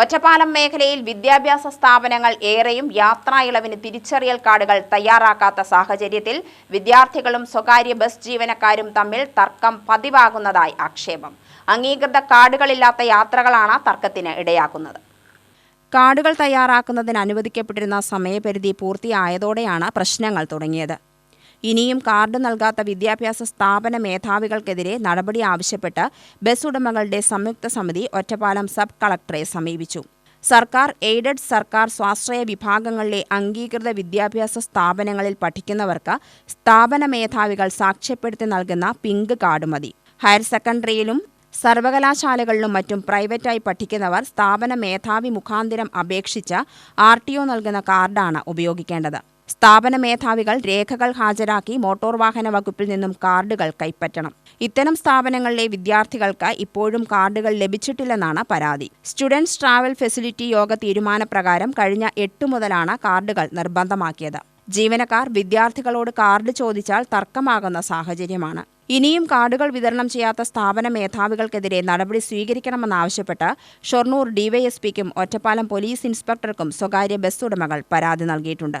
ഒറ്റപ്പാലം മേഖലയിൽ വിദ്യാഭ്യാസ സ്ഥാപനങ്ങൾ ഏറെയും യാത്രാ ഇളവിന് തിരിച്ചറിയൽ കാർഡുകൾ തയ്യാറാക്കാത്ത സാഹചര്യത്തിൽ വിദ്യാർത്ഥികളും സ്വകാര്യ ബസ് ജീവനക്കാരും തമ്മിൽ തർക്കം പതിവാകുന്നതായി ആക്ഷേപം. അംഗീകൃത കാർഡുകളില്ലാത്ത യാത്രകളാണ് തർക്കത്തിന് ഇടയാക്കുന്നത്. കാർഡുകൾ തയ്യാറാക്കുന്നതിന് അനുവദിക്കപ്പെട്ടിരുന്ന സമയപരിധി പൂർത്തിയായതോടെയാണ് പ്രശ്നങ്ങൾ തുടങ്ങിയത്. ഇനിയും കാർഡ് നൽകാത്ത വിദ്യാഭ്യാസ സ്ഥാപന മേധാവികൾക്കെതിരെ നടപടി ആവശ്യപ്പെട്ട് ബസ് ഉടമകളുടെ സംയുക്ത സമിതി ഒറ്റപ്പാലം സബ് കളക്ടറെ സമീപിച്ചു. സർക്കാർ എയ്ഡഡ് സർക്കാർ സ്വാശ്രയ വിഭാഗങ്ങളിലെ അംഗീകൃത വിദ്യാഭ്യാസ സ്ഥാപനങ്ങളിൽ പഠിക്കുന്നവർക്ക് സ്ഥാപന മേധാവികൾ സാക്ഷ്യപ്പെടുത്തി നൽകുന്ന പിങ്ക് കാർഡ് മതി. ഹയർ സെക്കൻഡറിയിലും സർവകലാശാലകളിലും മറ്റും പ്രൈവറ്റായി പഠിക്കുന്നവർ സ്ഥാപന മേധാവി മുഖാന്തിരം അപേക്ഷിച്ച് ആർ നൽകുന്ന കാർഡാണ് ഉപയോഗിക്കേണ്ടത്. സ്ഥാപന മേധാവികൾ രേഖകൾ ഹാജരാക്കി മോട്ടോർ വാഹന വകുപ്പിൽ നിന്നും കാർഡുകൾ കൈപ്പറ്റണം. ഇത്തരം സ്ഥാപനങ്ങളിലെ വിദ്യാർത്ഥികൾക്ക് ഇപ്പോഴും കാർഡുകൾ ലഭിച്ചിട്ടില്ലെന്നാണ് പരാതി. സ്റ്റുഡൻസ് ട്രാവൽ ഫെസിലിറ്റി യോഗ തീരുമാനപ്രകാരം കഴിഞ്ഞ എട്ട് മുതലാണ് കാർഡുകൾ നിർബന്ധമാക്കിയത്. ജീവനക്കാർ വിദ്യാർത്ഥികളോട് കാർഡ് ചോദിച്ചാൽ തർക്കമാകുന്ന സാഹചര്യമാണ്. ഇനിയും കാർഡുകൾ വിതരണം ചെയ്യാത്ത സ്ഥാപന മേധാവികൾക്കെതിരെ നടപടി സ്വീകരിക്കണമെന്നാവശ്യപ്പെട്ട് ഷൊർണൂർ ഡിവൈഎസ്പിക്കും ഒറ്റപ്പാലം പോലീസ് ഇൻസ്പെക്ടർക്കും സ്വകാര്യ ബസ് ഉടമകൾ പരാതി നൽകിയിട്ടുണ്ട്.